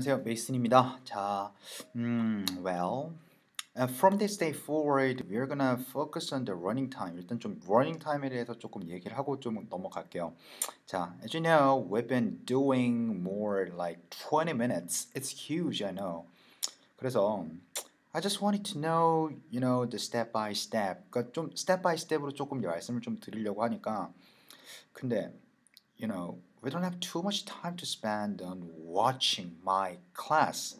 안녕하세요 메이슨입니다 자 음, well uh, from this day forward we're gonna focus on the running time 일단 좀 running time에 대해서 조금 얘기를 하고 좀 넘어갈게요 자 as you know we've been doing more like 20 minutes it's huge I know 그래서 I just wanted to know you know the step by step 그러니까 좀 step by step으로 조금 말씀을 좀 드리려고 하니까 근데 you know we don't have too much time to spend on watching my class.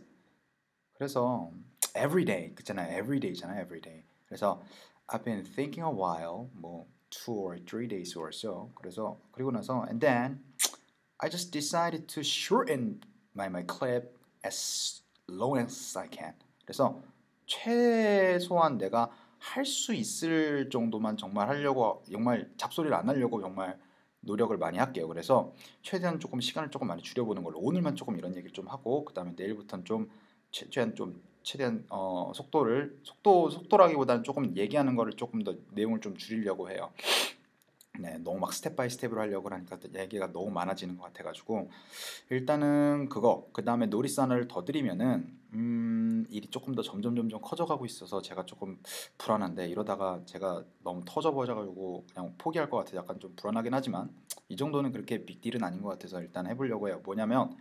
그래서 every day 그잖아요. every day잖아요. every day. 그래서 I've been thinking a while, 뭐 two or three days or so. 그래서 그리고 나서 and then I just decided to shorten my my clip as long as I can. 그래서 최소한 내가 할 수 있을 정도만 정말 하려고 정말 잡소리를 안 하려고 정말 노력을 많이 할게요. 그래서 최대한 조금 시간을 조금 많이 줄여보는 걸로 오늘만 조금 이런 얘기를 좀 하고 그 다음에 내일부터는 좀 최대한 좀 최대한 어, 속도를 속도 속도라기보다는 조금 얘기하는 거를 조금 더 내용을 좀 줄이려고 해요. 네, 너무 막 스텝 바이 스텝으로 하려고 하니까 얘기가 너무 많아지는 것 같아가지고 일단은 그거 그 다음에 하나를 더 드리면은 음, 일이 조금 더 점점 점점 커져가고 있어서 제가 조금 불안한데 이러다가 제가 너무 터져버려가지고 그냥 포기할 것 같아 약간 좀 불안하긴 하지만 이 정도는 그렇게 빅딜은 아닌 것 같아서 일단 해보려고 해요. 뭐냐면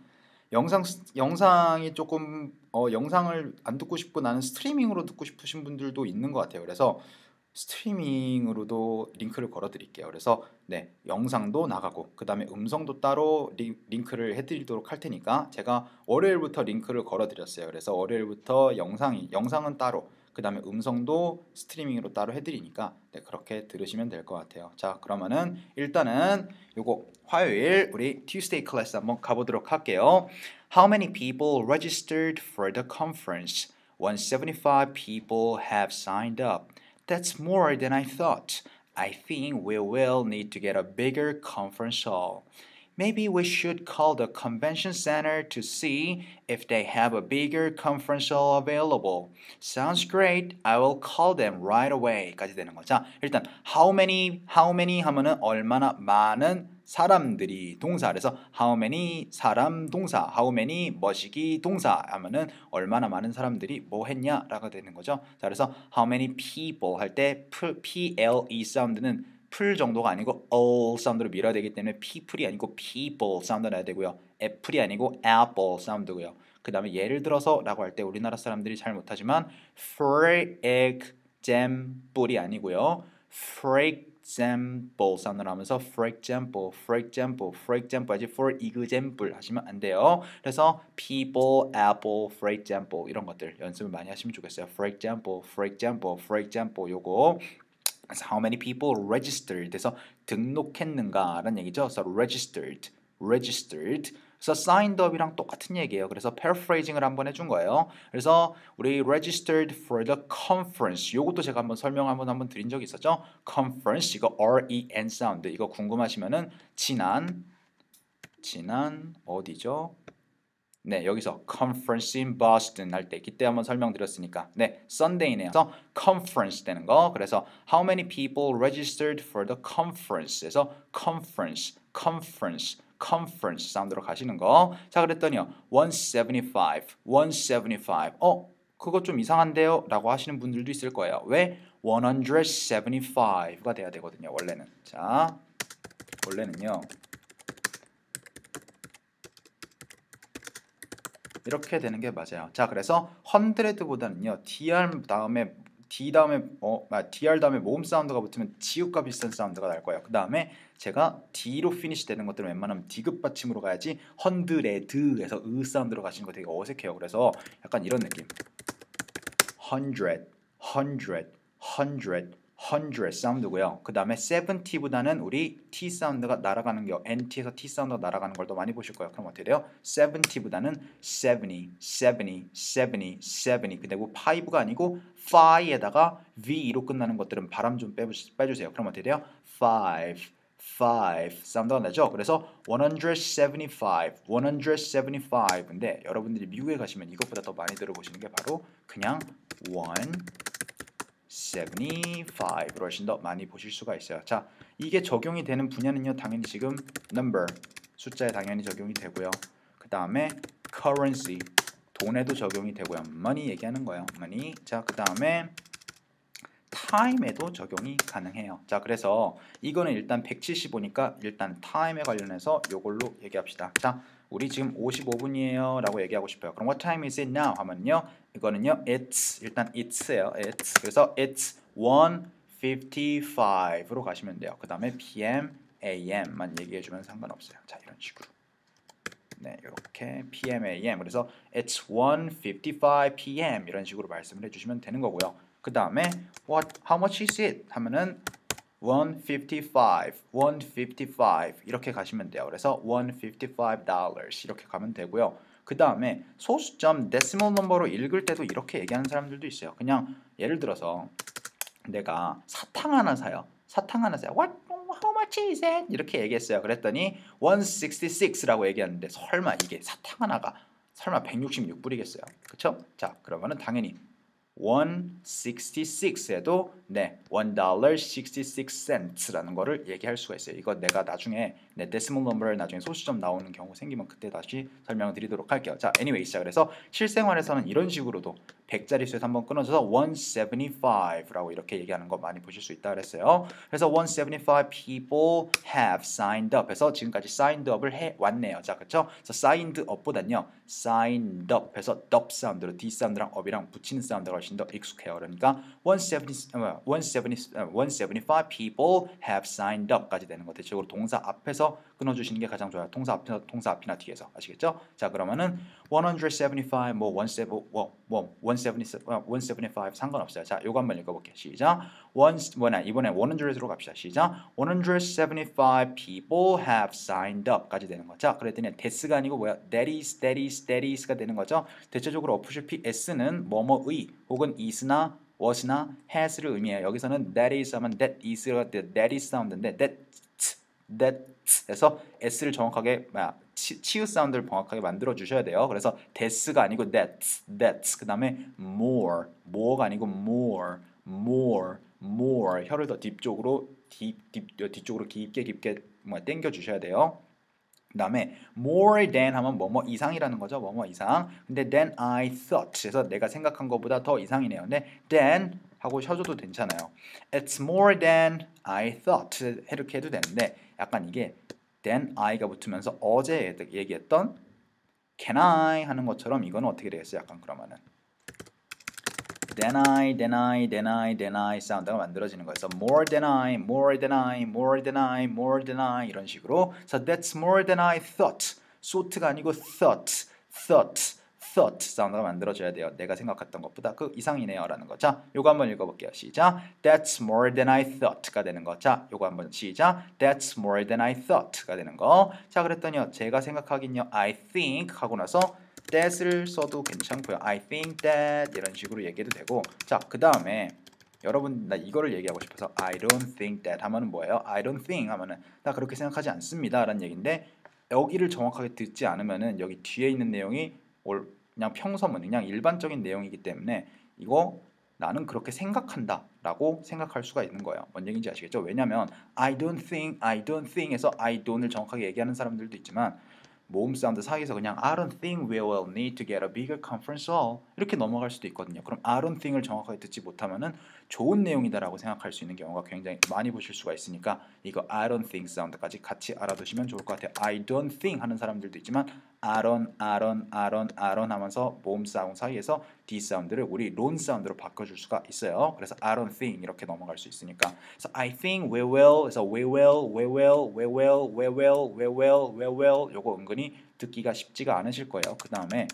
영상 영상이 조금 어, 영상을 안 듣고 싶고 나는 스트리밍으로 듣고 싶으신 분들도 있는 것 같아요. 그래서 스트리밍으로도 링크를 걸어 드릴게요. 그래서 네, 영상도 나가고 그 다음에 음성도 따로 리, 링크를 해 드리도록 할 테니까 제가 월요일부터 링크를 걸어 드렸어요. 그래서 월요일부터 영상이 영상은 따로 그 다음에 음성도 스트리밍으로 따로 해 드리니까 네, 그렇게 들으시면 될 것 같아요. 자, 그러면은 일단은 요거 화요일 우리 Tuesday 클래스 한번 가 보도록 할게요. How many people registered for the conference? 175 people have signed up. That's more than I thought. I think we will need to get a bigger conference hall. Maybe we should call the convention center to see if they have a bigger conference hall available. Sounds great. I will call them right away. 까지 되는 거죠. 자, 일단 how many how many 하면은 얼마나 많은 사람들이 동사 그래서 how many 사람 동사 how many 머시기 동사 하면은 얼마나 많은 사람들이 뭐 했냐라고 되는 거죠. 자, 그래서 how many people 할 때 p l e 사운드는 풀 정도가 아니고 all 사운드로 밀어야 되기 때문에 people이 아니고 people 사운드 나야 되고요. apple이 아니고 apple 사운드고요. 그 다음에 예를 들어서 라고 할 때 우리나라 사람들이 잘 못하지만 for example이 아니고요. for example 사운드를 하면서 for example, for example, for example 하지 for example 하시면 안 돼요. 그래서 people, apple, for example 이런 것들 연습을 많이 하시면 좋겠어요. for example, for example, for example 요거 그래서 how many people registered 해서 등록했는가라는 얘기죠. 그래서 registered, registered. 그래서 signed up이랑 똑같은 얘기예요. 그래서 paraphrasing을 한번 해준 거예요. 그래서 우리 registered for the conference. 요것도 제가 한번 설명 한번 한번 드린 적이 있었죠. conference 이거 R E N 사운드 이거 궁금하시면은 지난 지난 어디죠? 네, 여기서 conference in Boston 할때 그때 한번 설명드렸으니까 네, Sunday네요. 그래서 conference 되는 거. 그래서 how many people registered for the conference에서 conference, conference, conference 사운드로 가시는 거. 자, 그랬더니요. 175, 175. 어, 그거 좀 이상한데요? 라고 하시는 분들도 있을 거예요. 왜? 175가 돼야 되거든요. 원래는. 자, 원래는요. 이렇게 되는 게 맞아요. 자, 그래서 100보다는요. dr 다음에 d 다음에 어, 아, dr 다음에 모음 사운드가 붙으면 지읒과 비슷한 사운드가 날 거예요. 그 다음에 제가 d로 피니시 되는 것들은 웬만하면 디귿 받침으로 가야지 헌드 레드에서 으 사운드로 가시는 거 되게 어색해요. 그래서 약간 이런 느낌. hundred, hundred, hundred, hundred 사운드고요. 그 다음에 70보다는 우리 T 사운드가 날아가는 게 NT에서 T 사운드가 날아가는 걸 더 많이 보실 거예요. 그럼 어떻게 돼요? 70보다는 70, 70, 70, 70 그리고 5가 아니고 5에다가 V로 끝나는 것들은 바람 좀 빼주세요. 그럼 어떻게 돼요? 5, 5 사운드가 나죠? 그래서 175, 175인데 여러분들이 미국에 가시면 이것보다 더 많이 들어보시는 게 바로 그냥 1 75로 훨씬 더 많이 보실 수가 있어요. 자, 이게 적용이 되는 분야는요. 당연히 지금 number 숫자에 당연히 적용이 되고요. 그 다음에 currency 돈에도 적용이 되고요. money 얘기하는 거예요. money. 자, 그 다음에 time에도 적용이 가능해요. 자, 그래서 이거는 일단 175니까 일단 time에 관련해서 이걸로 얘기합시다. 자, 우리 지금 55분이에요 라고 얘기하고 싶어요. 그럼 what time is it now 하면요. 이거는요. it's 일단 it's예요. it's. 그래서 it's 1:55로 가시면 돼요. 그 다음에 PM, AM만 얘기해 주면 상관없어요. 자, 이런 식으로. 네, 이렇게 PM, AM. 그래서 it's 1:55 PM 이런 식으로 말씀을 해 주시면 되는 거고요. 그 다음에 what how much is it 하면은 155, 155 이렇게 가시면 돼요. 그래서 155 dollars 이렇게 가면 되고요. 그 다음에 소수점 데시멀 넘버로 읽을 때도 이렇게 얘기하는 사람들도 있어요. 그냥 예를 들어서 내가 사탕 하나 사요. 사탕 하나 사요. What? How much is it? 이렇게 얘기했어요. 그랬더니 166라고 얘기하는데 설마 이게 사탕 하나가 설마 166불이겠어요. 그렇죠? 자, 그러면은 당연히 166에도 네, 1.66cent라는 거를 얘기할 수가 있어요. 이거 내가 나중에 네, 데시멀 넘버를 나중에 소수점 나오는 경우 생기면 그때 다시 설명을 드리도록 할게요. 자, anyway 자 그래서 실생활에서는 이런 식으로도 100자리 수에서 한번 끊어져서 175라고 이렇게 얘기하는 거 많이 보실 수 있다 그랬어요. 그래서 175 people have signed up 해서 지금까지 signed up을 해 왔네요. 자, 그렇죠? 그래서 signed up보다는요. signed up 해서 up 사운드로 d 사운드랑 up이랑 붙이는 사운드가 훨씬 더 익숙해요. 그러니까 170, 170, 175 people have signed up까지 되는 거 대체적으로 동사 앞에서 끊어 주시는 게 가장 좋아요. 동사 앞이나 동사 앞이나 뒤에서 아시겠죠? 자 그러면은 175, 뭐 175, 뭐, 뭐 175, 175 상관없어요. 자 요거 한번 읽어볼게요. 시작. 원 뭐냐 이번에 100으로 갑시다. 시작. 175 people have signed up까지 되는 거. 자 그랬더니 thats가 아니고 뭐야? that is, that is, that is가 되는 거죠. 대체적으로 어프실피 s는 뭐뭐의 혹은 is나 was나 has를 의미해요. 여기서는 that is 하면 that is가 that is 사운드인데 that that에서 s를 정확하게 뭐야 치, 치읓 사운드를 정확하게 만들어 주셔야 돼요. 그래서 thats가 아니고 that, that. 그다음에 more, more가 아니고 more, more, more. 혀를 더 뒤쪽으로 뒤, 뒤, 뒤쪽으로 깊게 깊게 뭐 당겨 주셔야 돼요. 그 다음에 more than 하면 뭐뭐 이상이라는 거죠. 뭐뭐 이상. 근데 than I thought. 그래서 내가 생각한 것보다 더 이상이네요. 근데 than 하고 쉬어줘도 괜찮아요. It's more than I thought. 이렇게 해도 되는데 약간 이게 than I가 붙으면서 어제 얘기했던 can I 하는 것처럼 이거는 어떻게 되겠어요? 약간 그러면은 than I, than I, than I, than I 사운드가 만들어지는 거예요. 그래서 more than I, more than I, more than I, more than I 이런 식으로. So that's more than I thought. thought가 아니고 thought, thought. Thought 사운드가 만들어져야 돼요. 내가 생각했던 것보다 그 이상이네요 라는 거. 자, 요거 한번 읽어볼게요. 시작. That's more than I thought가 되는 거. 자, 요거 한번 시작. That's more than I thought가 되는 거. 자, 그랬더니요. 제가 생각하긴요. I think 하고 나서 that을 써도 괜찮고요. I think that 이런 식으로 얘기해도 되고. 자, 그 다음에 여러분 나 이거를 얘기하고 싶어서 I don't think that 하면은 뭐예요? I don't think 하면은 나 그렇게 생각하지 않습니다 라는 얘기인데 여기를 정확하게 듣지 않으면은 여기 뒤에 있는 내용이 올 그냥 평서문, 그냥 일반적인 내용이기 때문에 이거 나는 그렇게 생각한다 라고 생각할 수가 있는 거예요. 뭔 얘기인지 아시겠죠? 왜냐면 I don't think, I don't think에서 I don't을 정확하게 얘기하는 사람들도 있지만 모음 사운드 사이에서 그냥 I don't think we will need to get a bigger conference hall 이렇게 넘어갈 수도 있거든요. 그럼 I don't think을 정확하게 듣지 못하면은 좋은 내용이다라고 생각할 수 있는 경우가 굉장히 많이 보실 수가 있으니까 이거 I don't think 사운드까지 같이 알아두시면 좋을 것 같아요. I don't think 하는 사람들도 있지만 I don't, I don't 하면서 모음 사운드 사이에서 D 사운드를 우리 론 사운드로 바꿔줄 수가 있어요. 그래서 I don't think 이렇게 넘어갈 수 있으니까 그래서 I think we will, 그래서 we will, we will, we will, we will, we will, we will 요거 은근히 듣기가 쉽지가 않으실 거예요. 그 다음에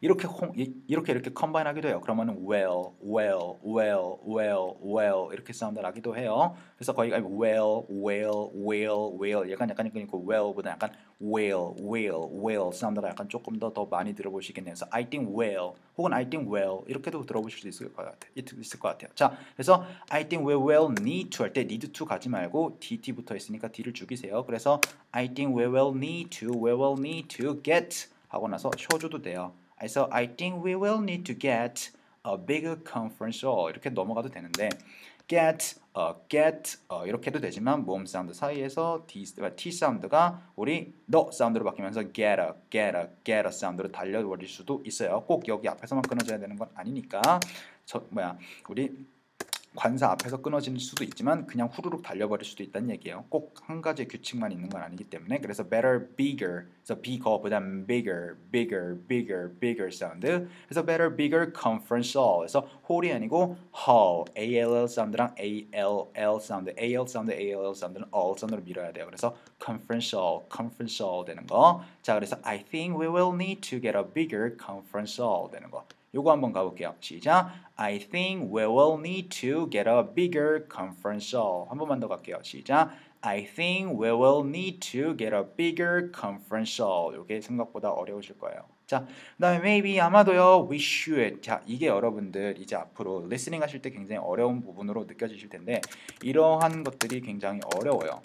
이렇게 홍, 이렇게 이렇게 컴바인 하기도 해요. 그러면은 well, well, well, well, well 이렇게 사운드 나기도 해요. 그래서 거의 well, well, well, well 약간 약간 그러니까 well보다 약간 well, well, well 사운드가 약간 조금 더 더 많이 들어보시겠네요. 그래서 I think well 혹은 I think well 이렇게도 들어보실 수 있을 것 같아요. 있을 것 같아요. 자, 그래서 I think we will need to 할 때 need to 가지 말고 dt 붙어 있으니까 d를 죽이세요. 그래서 I think we will need to, we will need to get 하고 나서 쉬어줘도 돼요. 그래서 I think we will need to get a bigger conference hall 이렇게 넘어가도 되는데 get, 어, get 어, 이렇게 도 되지만 모음 사운드 사이에서 D, T 사운드가 우리 너 사운드로 바뀌면서 get a, get a, get a 사운드로 달려버릴 수도 있어요. 꼭 여기 앞에서만 끊어져야 되는 건 아니니까 저 뭐야 우리 관사 앞에서 끊어질 수도 있지만 그냥 후루룩 달려버릴 수도 있다는 얘기예요. 꼭 한 가지 규칙만 있는 건 아니기 때문에 그래서 better, bigger, 그래서 bigger보다 bigger, bigger, bigger, bigger 사운드. 그래서 better, bigger, conferential. 그래서 홀이 아니고 hall, all 사운드랑 all 사운드, al 사운드, all 사운드는 all 사운드로 밀어야 돼요. 그래서 conferential, conferential 되는 거. 자, 그래서 I think we will need to get a bigger conferential 되는 거. 요거 한번 가볼게요. 시작. I think we will need to get a bigger conferential. 한 번만 더 갈게요. 시작. I think we will need to get a bigger conferential. 요게 생각보다 어려우실 거예요. 자, 그 다음에 maybe 아마도요. We should. 자, 이게 여러분들 이제 앞으로 리스닝 하실 때 굉장히 어려운 부분으로 느껴지실 텐데 이러한 것들이 굉장히 어려워요.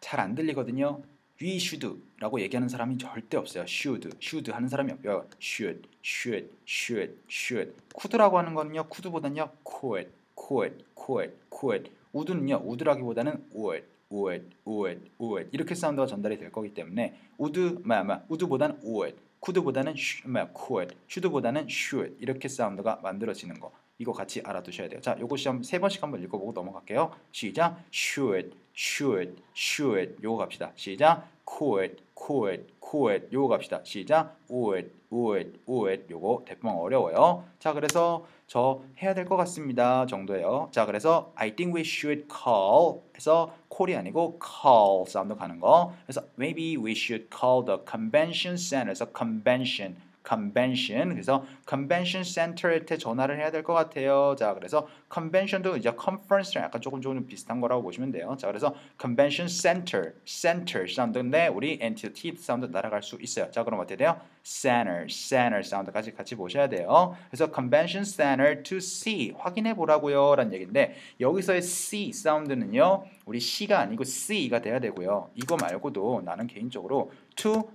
잘 안 들리거든요. We should라고 얘기하는 사람이 절대 없어요. should, should 하는 사람이 없고요. should, should, should, should. could라고 하는 거는요. could보다는요. could, could, could, could. would는요. would라기보다는 would, would, would, would. 이렇게 사운드가 전달이 될 거기 때문에 would, 뭐야, would보다는 would, could보다는 뭐야, could, should보다는 should 이렇게 사운드가 만들어지는 거. 이거 같이 알아두셔야 돼요. 자, 요거 시험 세 번씩 한번 읽어보고 넘어갈게요. 시작. should, should, should. 요거 갑시다. 시작. could, could, could. 요거 갑시다. 시작. would, would, would. 요거 대충 어려워요. 자, 그래서 저 해야 될 것 같습니다. 정도예요. 자, 그래서 I think we should call 해서 call이 아니고 call 사운드 가는 거. 그래서 maybe we should call the convention center. 그래서 convention convention 그래서 convention center한테 전화를 해야 될 것 같아요. 자 그래서 convention도 이제 conference랑 약간 조금 조금 비슷한 거라고 보시면 돼요. 자 그래서 convention center, center 사운드인데 우리 entity 사운드 날아갈 수 있어요. 자 그럼 어떻게 돼요? center, center 사운드까지 같이 보셔야 돼요. 그래서 convention center to see 확인해 보라고요 라는 얘기인데 여기서의 see 사운드는요 우리 C가 아니고 C가 돼야 되고요. 이거 말고도 나는 개인적으로 to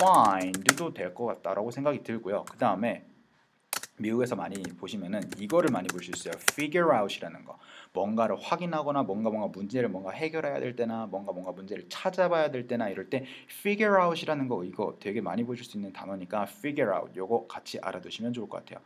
find도 될 것 같다라고 생각이 들고요. 그 다음에 미국에서 많이 보시면은 이거를 많이 볼수 있어요. figure out이라는 거. 뭔가를 확인하거나 뭔가 뭔가 문제를 뭔가 해결해야 될 때나 뭔가 뭔가 문제를 찾아봐야 될 때나 이럴 때 figure out이라는 거 이거 되게 많이 보실 수 있는 단어니까 figure out 요거 같이 알아두시면 좋을 것 같아요.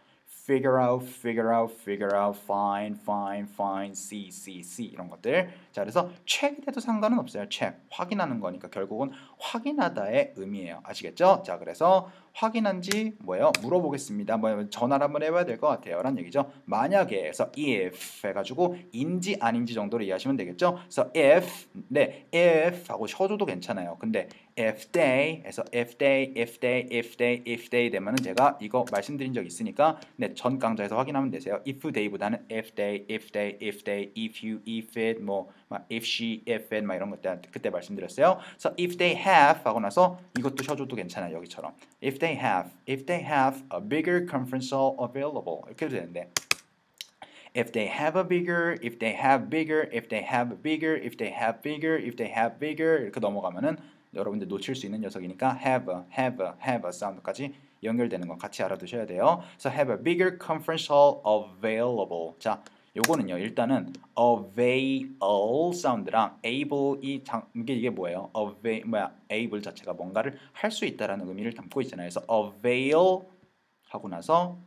figure out, figure out, figure out, find, find, find, see, see, see 이런 것들. 자, 그래서 check이 돼도 상관은 없어요. check 확인하는 거니까 결국은 확인하다의 의미예요. 아시겠죠? 자, 그래서 확인한지 뭐예요? 물어보겠습니다. 뭐 전화를 한번 해봐야 될 것 같아요. 라는 얘기죠. 만약에 해서 if 해가지고 인지 아닌지 정도로 이해하시면 되겠죠. 그래서 if 네 if 하고 쉬어줘도 괜찮아요. 근데 if they 해서 if they if they if they if they 되면은 제가 이거 말씀드린 적 있으니까 네전 강좌에서 확인하면 되세요. if they보다는 if they if they if they if you if it 뭐 if she if it 막 이런 것들 그때 말씀드렸어요. 그래서 if they have 하고 나서 이것도 쉬어줘도 괜찮아요. 여기처럼 if they have if they have a bigger conference hall available 이렇게 해도 되는데 if they have a bigger, if they have bigger, if they have bigger, if they have bigger, if they have bigger 이렇게 넘어가면은 여러분들 놓칠 수 있는 녀석이니까 have, a, have, a, have a 사운드까지 연결되는 거 같이 알아두셔야 돼요. So have a bigger conference hall available. 자, 요거는요. 일단은 avail 사운드랑 able 이 장, 이게 이게 뭐예요? avail 뭐야? able 자체가 뭔가를 할 수 있다라는 의미를 담고 있잖아요. 그래서 avail 하고 나서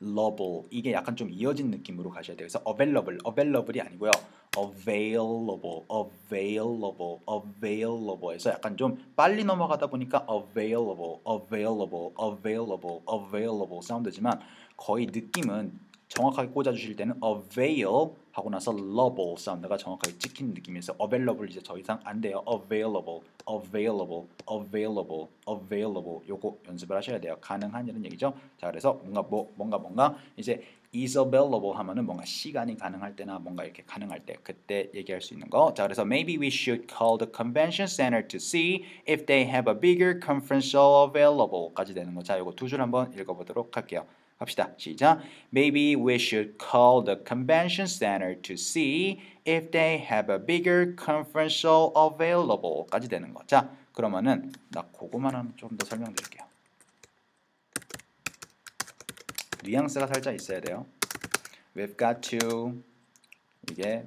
available 이게 약간 좀 이어진 느낌으로 가셔야 돼요. 그래서 available, available이 아니고요. available, available, available 해서 약간 좀 빨리 넘어가다 보니까 available, available, available, available 사운드지만 거의 느낌은 정확하게 꽂아주실 때는 avail 하고 나서 lable 사운드가 정확하게 찍힌 느낌이어서 available 이제 더 이상 안 돼요. available, available, available, available 요거 연습을 하셔야 돼요. 가능한 얘기죠. 자 그래서 뭔가 뭐 뭔가 뭔가 이제 is available 하면은 뭔가 시간이 가능할 때나 뭔가 이렇게 가능할 때 그때 얘기할 수 있는 거. 자 그래서 maybe we should call the convention center to see if they have a bigger conference hall available까지 되는 거. 자 이거 두 줄 한번 읽어보도록 할게요. 합시다. 시작. Maybe we should call the convention center to see if they have a bigger conference hall available까지 되는 거. 자, 그러면은 나 그거만 좀더 설명드릴게요. 뉘앙스가 살짝 있어야 돼요. We've got to 이게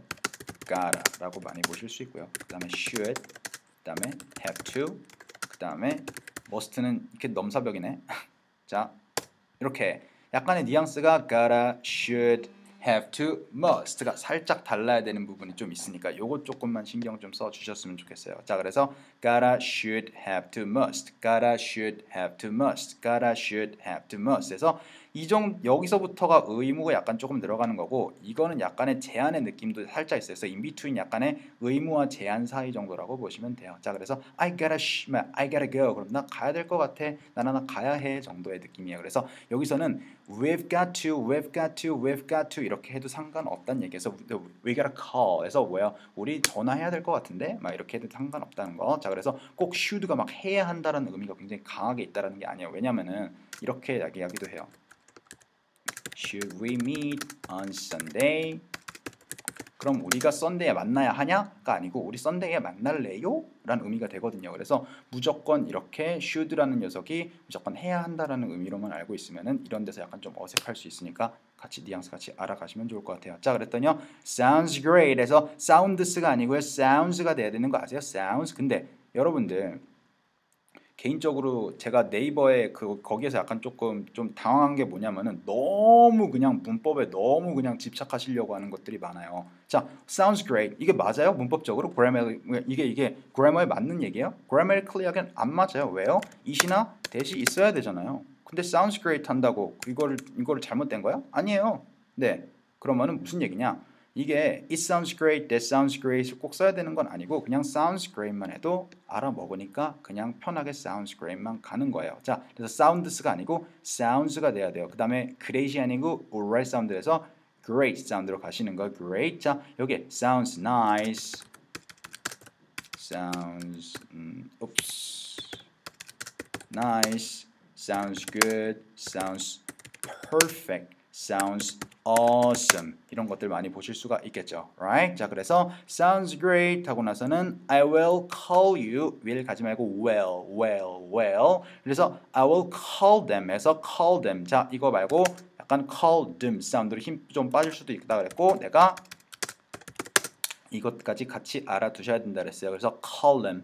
gotta라고 많이 보실 수 있고요. 그 다음에 should, 그 다음에 have to, 그 다음에 must는 이렇게 넘사벽이네. 자 이렇게 약간의 뉘앙스가 gotta, should, have to, must가 살짝 달라야 되는 부분이 좀 있으니까 요거 조금만 신경 좀 써 주셨으면 좋겠어요. 자 그래서 gotta, should, have to, must, gotta, should, have to, must, gotta, should, have to, must. 해서 이정 여기서부터가 의무가 약간 조금 들어가는 거고 이거는 약간의 제한의 느낌도 살짝 있어요. 그래서 인비투인 약간의 의무와 제한 사이 정도라고 보시면 돼요. 자 그래서 I gotta sh, I gotta go. 그럼 나 가야 될 것 같아. 나는 나 가야 해 정도의 느낌이에요. 그래서 여기서는 we've got to, we've got to, we've got to 이렇게 해도 상관없다는 얘기에서 we gotta call. 해서 뭐야? 우리 전화해야 될 것 같은데 막 이렇게 해도 상관없다는 거. 자 그래서 꼭 should가 막 해야 한다는 의미가 굉장히 강하게 있다는 게 아니에요. 왜냐면은 이렇게 이야기하기도 해요. Should we meet on Sunday? 그럼 우리가 썬데이에 만나야 하냐가 아니고 우리 썬데이에 만날래요? 라는 의미가 되거든요. 그래서 무조건 이렇게 should라는 녀석이 무조건 해야 한다라는 의미로만 알고 있으면은 이런 데서 약간 좀 어색할 수 있으니까 같이 뉘앙스 같이 알아가시면 좋을 것 같아요. 자, 그랬더니요. sounds great 해서 sounds가 아니고요. sounds가 돼야 되는 거 아세요? sounds. 근데 여러분들 개인적으로 제가 네이버에 그 거기에서 약간 조금 좀 당황한 게 뭐냐면은 너무 그냥 문법에 너무 그냥 집착하시려고 하는 것들이 많아요. 자, sounds great. 이게 맞아요? 문법적으로 grammar 이게 이게 grammar에 맞는 얘기예요? grammatically하긴 안 맞아요. 왜요? 이시나 대시 있어야 되잖아요. 근데 sounds great 한다고 이거를 이거를 잘못된 거야? 아니에요. 네. 그러면은 무슨 얘기냐? 이게 it sounds great, that sounds great 꼭 써야 되는 건 아니고 그냥 sounds great만 해도 알아먹으니까 그냥 편하게 sounds great만 가는 거예요. 자, 그래서 sounds가 아니고 sounds가 돼야 돼요. 그 다음에 great이 아니고 alright 사운드에서 great 사운드로 가시는 거 great. 자, 여기 sounds nice, sounds, 음, oops, nice, sounds good, sounds perfect, sounds awesome 이런 것들 많이 보실 수가 있겠죠. Right? 자, 그래서 sounds great 하고 나서는 I will call you will 가지 말고 well, well, well. 그래서 I will call them 해서 call them. 자, 이거 말고 약간 call them 사운드로 힘 좀 빠질 수도 있다 그랬고 내가 이것까지 같이 알아두셔야 된다 그랬어요. 그래서 call them,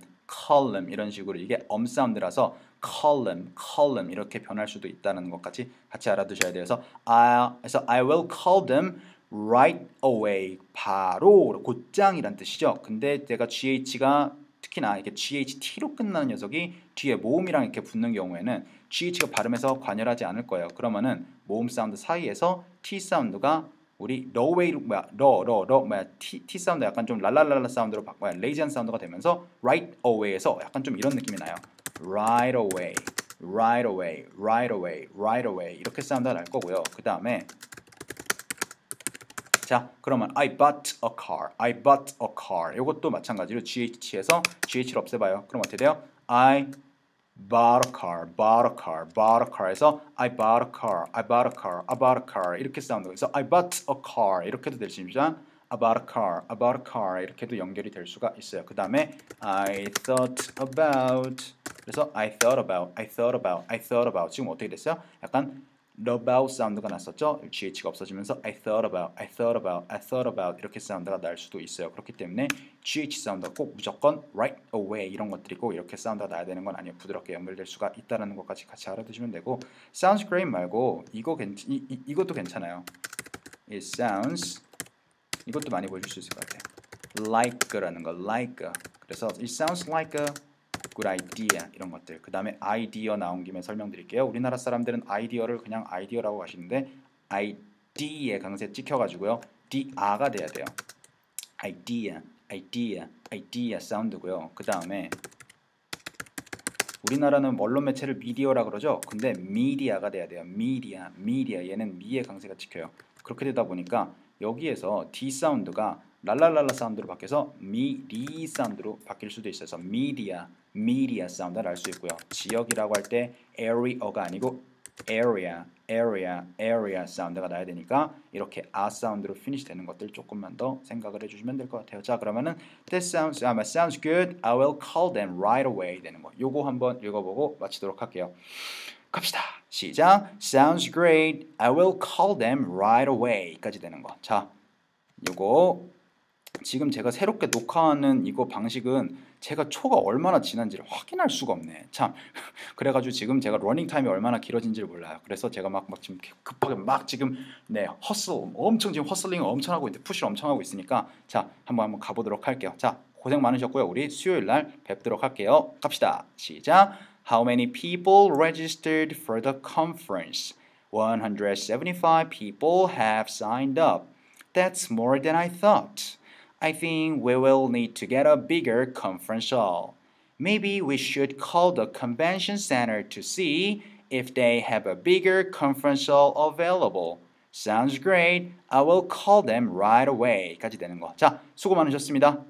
them 이런 식으로 이게 엄 사운드라서 column, column 이렇게 변할 수도 있다는 것까지 같이 알아두셔야 돼서 I, 그래서 I will call them right away 바로 곧장이란 뜻이죠. 근데 제가 GH가 특히나 이렇게 GHT로 끝나는 녀석이 뒤에 모음이랑 이렇게 붙는 경우에는 GH가 발음에서 관여하지 않을 거예요. 그러면은 모음 사운드 사이에서 T 사운드가 우리 러웨이 뭐야 러러러 뭐야 T, T 사운드 약간 좀 랄랄랄라 사운드로 바꿔야 레이지한 사운드가 되면서 right away에서 약간 좀 이런 느낌이 나요. right away, right away, right away, right away 이렇게 사운드가 날 거고요. 그 다음에 자 그러면 I bought a car, I bought a car 이것도 마찬가지로 GH에서 GH를 없애봐요. 그럼 어떻게 돼요? I bought a car, bought a car, bought a car에서 I bought a car, I bought a car, I bought a car 이렇게 사운드 그래서 I bought a car 이렇게도 될 수 있지만 about a car, about a car 이렇게도 연결이 될 수가 있어요. 그 다음에 I thought about 그래서 I thought about, I thought about, I thought about 지금 어떻게 됐어요? 약간 about 사운드가 났었죠. GH가 없어지면서 I thought about, I thought about, I thought about 이렇게 사운드가 날 수도 있어요. 그렇기 때문에 GH 사운드가 꼭 무조건 right away 이런 것들이고 이렇게 사운드가 나야 되는 건 아니에요. 부드럽게 연결될 수가 있다는 것까지 같이 알아두시면 되고 sounds great 말고 이거 괜 이, 이, 이것도 괜찮아요. It sounds 이것도 많이 보실 수 있을 것 같아요. like라는 거, like. 그래서 it sounds like a good idea 이런 것들. 그 다음에 idea 나온 김에 설명드릴게요. 우리나라 사람들은 아이디어를 그냥 아이디어라고 하시는데 ide에 강세 찍혀가지고요. dia가 돼야 돼요. idea, idea, idea 사운드고요. 그 다음에 우리나라는 언론 매체를 미디어라 그러죠. 근데 미디어가 돼야 돼요. 미디어, 미디어 얘는 미의 강세가 찍혀요. 그렇게 되다 보니까 여기에서 D 사운드가 랄랄랄라 사운드로 바뀌어서 미, 리 사운드로 바뀔 수도 있어서 미디어, 미디어 사운드를 알 수 있고요. 지역이라고 할 때 area가 아니고 area, area, area 사운드가 나야 되니까 이렇게 아 사운드로 피니시 되는 것들 조금만 더 생각을 해주시면 될 것 같아요. 자 그러면은 this sounds, um, sounds good. I will call them right away 되는 거. 요거 한번 읽어보고 마치도록 할게요. 갑시다. 시작. Sounds great. I will call them right away.까지 되는 거. 자, 이거 지금 제가 새롭게 녹화하는 이거 방식은 제가 초가 얼마나 지난지를 확인할 수가 없네. 참. 그래가지고 지금 제가 러닝 타임이 얼마나 길어진지를 몰라요. 그래서 제가 막, 막 지금 급하게 막 지금 네 허슬 엄청 지금 허슬링 엄청 하고 있는데 푸시를 엄청 하고 있으니까 자 한번 한번 가보도록 할게요. 자 고생 많으셨고요. 우리 수요일 날 뵙도록 할게요. 갑시다. 시작. How many people registered for the conference? 175 people have signed up. That's more than I thought. I think we will need to get a bigger conference hall. Maybe we should call the convention center to see if they have a bigger conference hall available. Sounds great. I will call them right away. 까지 되는 거. 자, 수고 많으셨습니다.